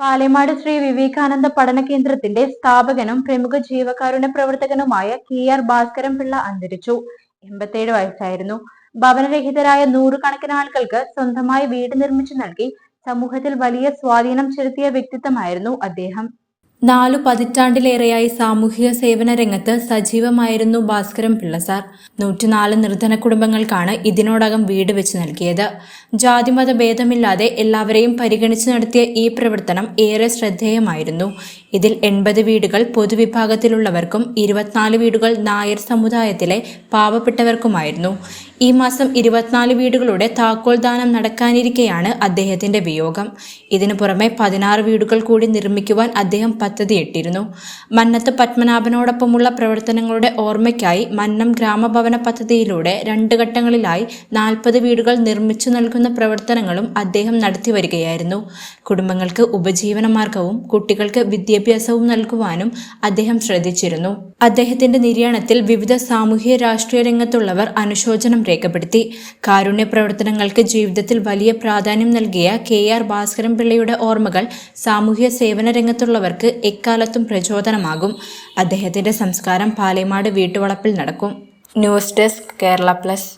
പാലേമാട് ശ്രീ വിവേകാനന്ദ പഠന കേന്ദ്രത്തിന്റെ സ്ഥാപകനും പ്രമുഖ ജീവകാരുണ്യ പ്രവർത്തകനുമായ കെ ആർ ഭാസ്കരൻ പിള്ള അന്തരിച്ചു. എൺപത്തേഴ് വയസ്സായിരുന്നു. ഭവനരഹിതരായ നൂറുകണക്കിന് ആളുകൾക്ക് സ്വന്തമായി വീട് നിർമ്മിച്ചു നൽകി സമൂഹത്തിൽ വലിയ സ്വാധീനം ചെലുത്തിയ വ്യക്തിത്വമായിരുന്നു അദ്ദേഹം. നാലു പതിറ്റാണ്ടിലേറെയായി സാമൂഹിക സേവന രംഗത്ത് സജീവമായിരുന്നു ഭാസ്കരൻ പിള്ള സാർ. നൂറ്റിനാല് നിർധന കുടുംബങ്ങൾക്കാണ് ഇതിനോടകം വീട് വെച്ച് നൽകിയത്. ജാതിമത ഭേദമില്ലാതെ എല്ലാവരെയും പരിഗണിച്ച് നടത്തിയ ഈ പ്രവർത്തനം ഏറെ ശ്രദ്ധേയമായിരുന്നു. ഇതിൽ എൺപത് വീടുകൾ പൊതുവിഭാഗത്തിലുള്ളവർക്കും ഇരുപത്തിനാല് വീടുകൾ നായർ സമുദായത്തിലെ പാവപ്പെട്ടവർക്കുമായിരുന്നു. ഈ മാസം ഇരുപത്തിനാല് വീടുകളുടെ താക്കോൽ ദാനം നടക്കാനിരിക്കെയാണ് അദ്ദേഹത്തിന്റെ വിയോഗം. ഇതിനു പുറമെ പതിനാറ് വീടുകൾ കൂടി നിർമ്മിക്കുവാൻ അദ്ദേഹം പദ്ധതിയിട്ടിരുന്നു. മന്നത്ത് പത്മനാഭനോടൊപ്പമുള്ള പ്രവർത്തനങ്ങളുടെ ഓർമ്മയ്ക്കായി മന്നം ഗ്രാമഭവന പദ്ധതിയിലൂടെ രണ്ട് ഘട്ടങ്ങളിലായി നാൽപ്പത് വീടുകൾ നിർമ്മിച്ചു നൽകുന്ന പ്രവർത്തനങ്ങളും അദ്ദേഹം നടത്തിവരികയായിരുന്നു. കുടുംബങ്ങൾക്ക് ഉപജീവനമാർഗവും കുട്ടികൾക്ക് കുട്ടികൾക്ക് വിദ്യാഭ്യാസവും നൽകുവാനും അദ്ദേഹം ശ്രദ്ധിച്ചിരുന്നു. അദ്ദേഹത്തിന്റെ നിര്യാണത്തിൽ വിവിധ സാമൂഹ്യ രാഷ്ട്രീയ രംഗത്തുള്ളവർ അനുശോചനം രേഖപ്പെടുത്തി. കാരുണ്യ പ്രവർത്തനങ്ങൾക്ക് ജീവിതത്തിൽ വലിയ പ്രാധാന്യം നൽകിയ കെ ആർ ഭാസ്കരൻ പിള്ളയുടെ ഓർമ്മകൾ സാമൂഹ്യ സേവന രംഗത്തുള്ളവർക്ക് എക്കാലത്തും പ്രചോദനമാകും. അദ്ദേഹത്തിന്റെ സംസ്കാരം പാലേമാട് വീട്ടുവളപ്പിൽ നടക്കും. News desk Kerala plus.